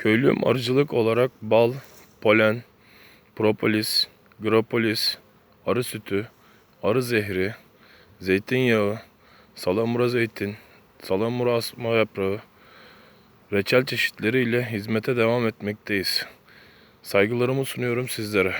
Köylü arıcılık olarak bal, polen, propolis, gropolis, arı sütü, arı zehri, zeytinyağı, salamura zeytin, salamura asma yaprağı, reçel çeşitleriyle hizmete devam etmekteyiz. Saygılarımı sunuyorum sizlere.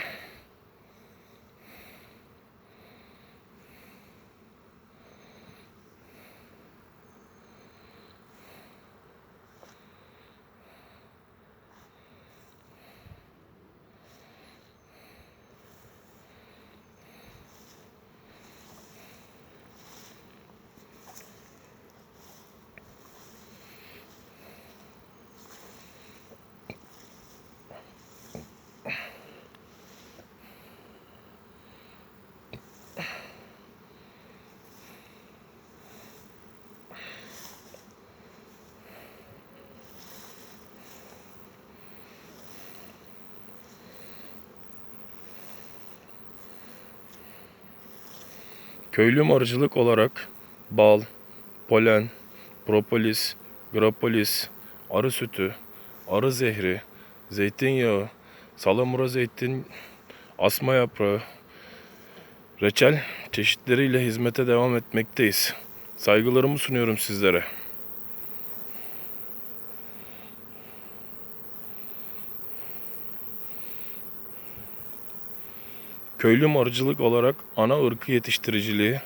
Köylü arıcılık olarak bal, polen, propolis, gropolis, arı sütü, arı zehri, zeytinyağı, salamura zeytin, asma yaprağı, reçel çeşitleriyle hizmete devam etmekteyiz. Saygılarımı sunuyorum sizlere. Köylü arıcılık olarak ana ırkı yetiştiriciliği,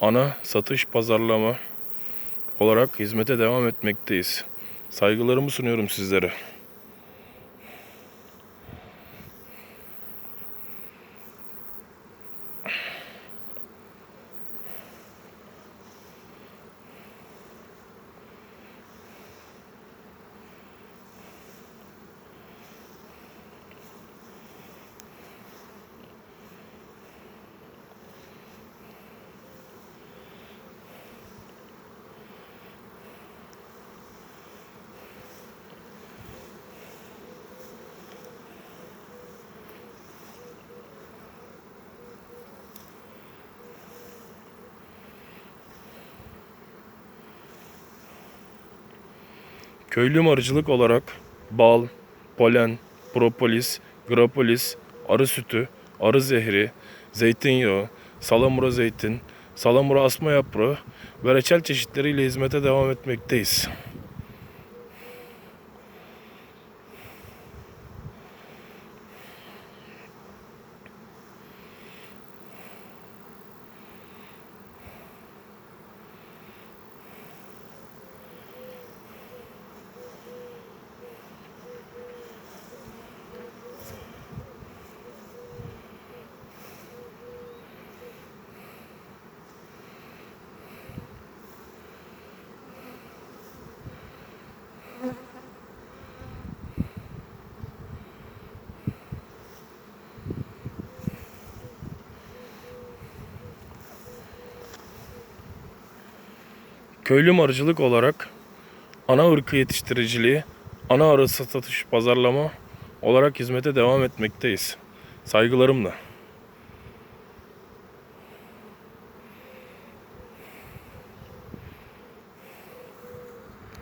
ana satış pazarlama olarak hizmete devam etmekteyiz. Saygılarımı sunuyorum sizlere. Köylü arıcılık olarak bal, polen, propolis, gropolis, arı sütü, arı zehri, zeytinyağı, salamura zeytin, salamura asma yaprağı ve reçel çeşitleriyle hizmete devam etmekteyiz. Köylü arıcılık olarak ana ırkı yetiştiriciliği, ana arı satış pazarlama olarak hizmete devam etmekteyiz. Saygılarımla.